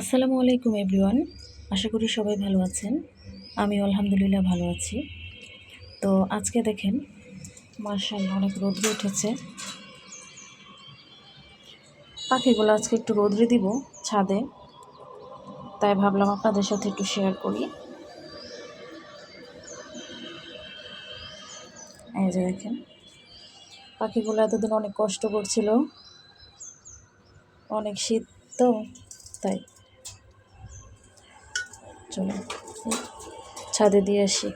আসসালামু আলাইকুম, এভরিওয়ান। আশা করি সবাই ভালো আছেন। আমি আলহামদুলিল্লাহ ভালো আছি। তো আজকে দেখেন মার্শাল্লাহ অনেক রোদ্রে উঠেছে। পাখিগুলো আজকে একটু রোদ্রে দিব ছাদে। তাই ভাবলাম আপনাদের সাথে একটু শেয়ার করি। এই যে দেখেন, পাখিগুলো এতদিন অনেক কষ্ট করছিল। অনেক শীত তো, তাই। চলো ছাদে দিয়ে আসি।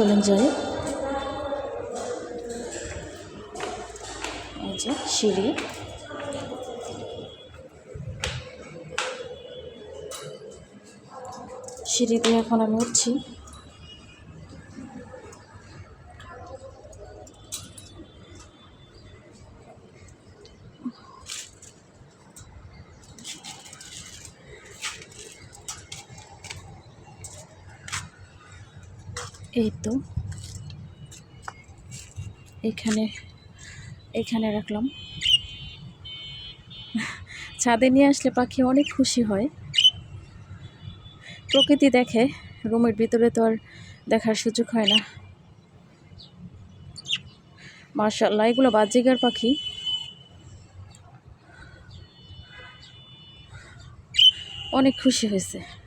চলেন যাই। যে সিঁড়ি। সিঁড়ি দিয়ে এখন আমি উঠছি। এই তো এখানে এখানে রাখলাম। ছাদে নিয়ে আসলে পাখি অনেক খুশি হয়। প্রকৃতি দেখে, রুমের ভিতরে তো আর দেখার সুযোগ হয় না। মার্শাল্লাহ এগুলো বাজিগার পাখি। অনেক খুশি হয়েছে।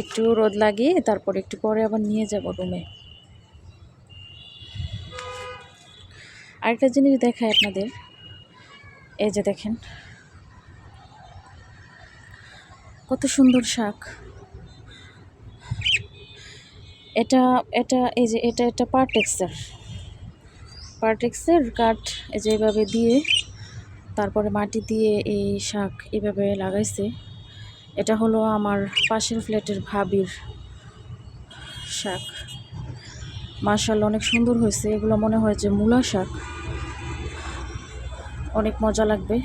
একটু রোদ লাগিয়ে তারপর একটু পরে আবার নিয়ে যাব রুমে। আরেকটা জিনিস দেখায় আপনাদের। এই যে দেখেন। কত সুন্দর শাক। এটা এটা, এই যে এটা এটা পার্টেক্সের পার্টেক্সের কাঠ এই যে এইভাবে দিয়ে, তারপরে মাটি দিয়ে এই শাক এভাবে লাগাইছে। এটা হলো আমার পাশের ফ্ল্যাটের ভাবির শাক। মার্শাল অনেক সুন্দর হয়েছে। এগুলো মনে হয় যে মূলা শাক। অনেক মজা লাগবে।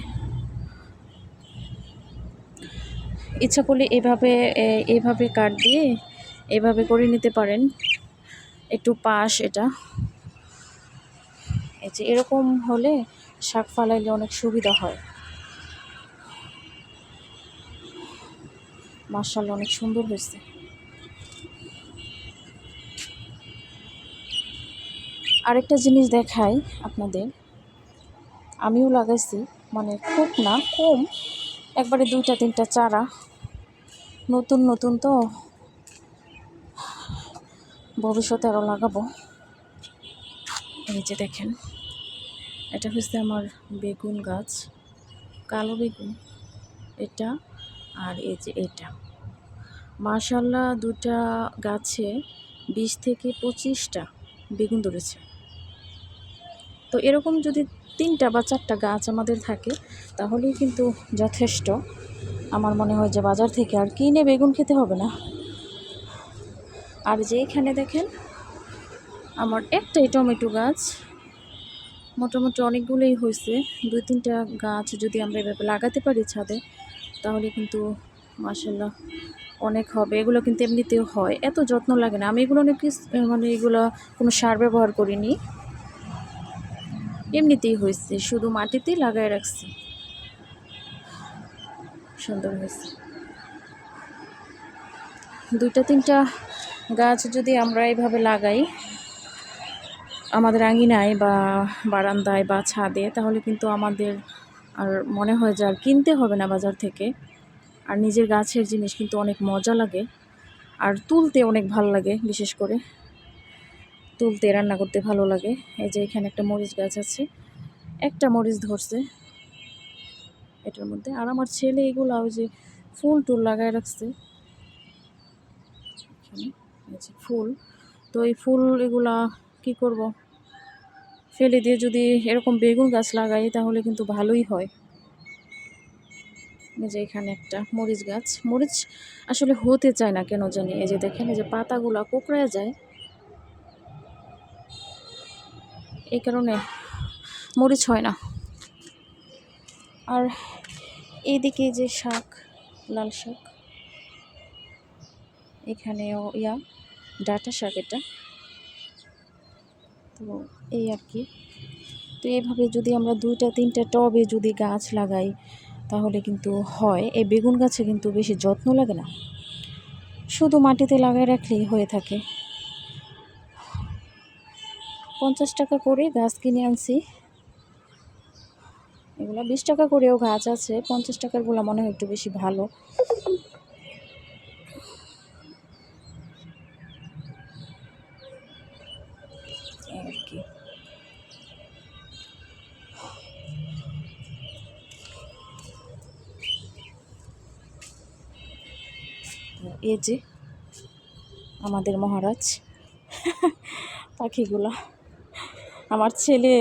ইচ্ছা করলে এভাবে এইভাবে কাট দিয়ে এভাবে করে নিতে পারেন। একটু পাশ এটা। এই যে এরকম হলে শাক ফালাইলে অনেক সুবিধা হয়। মার্শাল অনেক সুন্দর হয়েছে। আরেকটা জিনিস দেখাই আপনাদের। আমিও লাগাইছি মানে খুব না, কম। একবারে দুইটা, তিনটা চারা। নতুন নতুন তো। ভবিষ্যতে আরও লাগাবো। এই যে দেখেন, এটা হচ্ছে আমার বেগুন গাছ, কালো বেগুন। এটা আর এই যে এটা। মাশাল্লাহ দুটা গাছে বিশ থেকে পঁচিশটা বেগুন ধরেছে। তো এরকম যদি তিনটা বা চারটা গাছ আমাদের থাকে, তাহলেই কিন্তু যথেষ্ট। আমার মনে হয় যে বাজার থেকে আর কিনে বেগুন খেতে হবে না। আর যে এখানে দেখেন, আমার একটাই টমেটো গাছ, মোটামুটি অনেকগুলোই হয়েছে। দুই তিনটা গাছ যদি আমরা এভাবে লাগাতে পারি ছাদে তাহলে কিন্তু মাসাল্লাহ অনেক হবে। এগুলো কিন্তু এমনিতেও হয়। এত যত্ন লাগে না। আমি এগুলো অনেক মানে এগুলো কোনো সার ব্যবহার করিনি। এমনিতেই হয়েছে। শুধু মাটিতেই লাগাই রাখছি। সুন্দর হয়েছে। দুইটা, তিনটা গাছ যদি আমরা এইভাবে লাগাই, আমাদের আঙিনায় বা বারান্দায় বা ছাদে, তাহলে কিন্তু আমাদের আর মনে হয় যে আর কিনতে হবে না বাজার থেকে। আর নিজের গাছের জিনিস কিন্তু অনেক মজা লাগে। আর তুলতে অনেক ভালো লাগে, বিশেষ করে। তুলতে, রান্না করতে ভালো লাগে। এই যে এখানে একটা মরিচ গাছ আছে, একটা মরিচ ধরছে। এটার মধ্যে। আর আমার ছেলে এগুলো ওই যে ফুল টুল লাগায় রাখছে। ফুল। তো এই ফুল এগুলা কি করব? ফেলে দিয়ে যদি এরকম বেগুন গাছ লাগাই, তাহলে কিন্তু ভালোই হয়। এই যে এখানে একটা মরিচ গাছ। মরিচ আসলে হতে চায় না কেন জানি? এই যে দেখেন, এই যে পাতাগুলো কোকড়ায় যায়। এই কারণে মরিচ হয় না। আর এইদিকে যে শাক, লাল শাক, এখানেও ইয়া, ডাটা শাক এটা। তো এই আর কি। তো এইভাবে যদি আমরা দুইটা, তিনটা টবে যদি গাছ লাগাই, তাহলে কিন্তু হয়। এই বেগুন গাছে কিন্তু বেশি যত্ন লাগে না। শুধু মাটিতে লাগাই রাখলেই হয়ে থাকে। পঞ্চাশ টাকা করে গাছ কিনে আনছি। এগুলো বিশ টাকা করেও গাছ আছে। পঞ্চাশ টাকারগুলো মনে হয় একটু বেশি ভালো। এই যে আমাদের মহারাজ পাখিগুলো। আমার ছেলে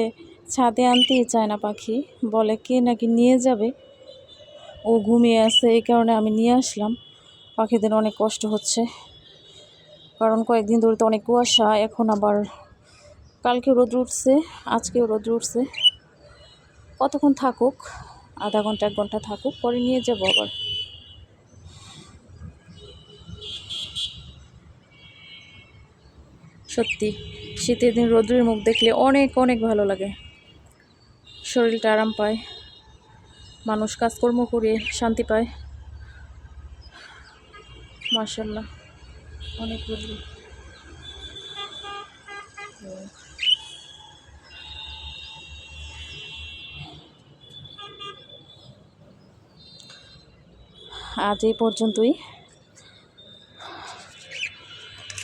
ছাদে আনতেই চায় না পাখি, বলে কে নাকি নিয়ে যাবে? ও ঘুমিয়ে আছে, এই কারণে আমি নিয়ে আসলাম। পাখিদের অনেক কষ্ট হচ্ছে। কারণ কয়েকদিন ধরে তো অনেক কুয়াশা, এখন আবার কালকে রোদ উঠছে, আজকেও রোদ উঠছে। কতক্ষণ থাকুক, আধা ঘণ্টা, এক ঘণ্টা থাকুক, পরে নিয়ে যাব আবার। সত্যি। শীতের দিন রোদ্রের মুখ দেখলে অনেক অনেক ভালো লাগে। শরীরটা আরাম পায়। মানুষ কাজকর্ম করে শান্তি পায়। মার্শাল্লাহ অনেক রোদ্র। আজ এই পর্যন্তই।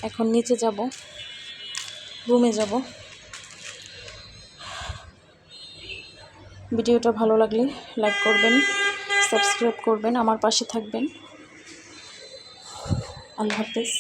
এখন নিচে যাব। রুমে যাব। ভিডিওটা ভালো লাগলে লাইক করবেন সাবস্ক্রাইব করবেন আমার পাশে থাকবেন। আল্লাহ হাফেজ।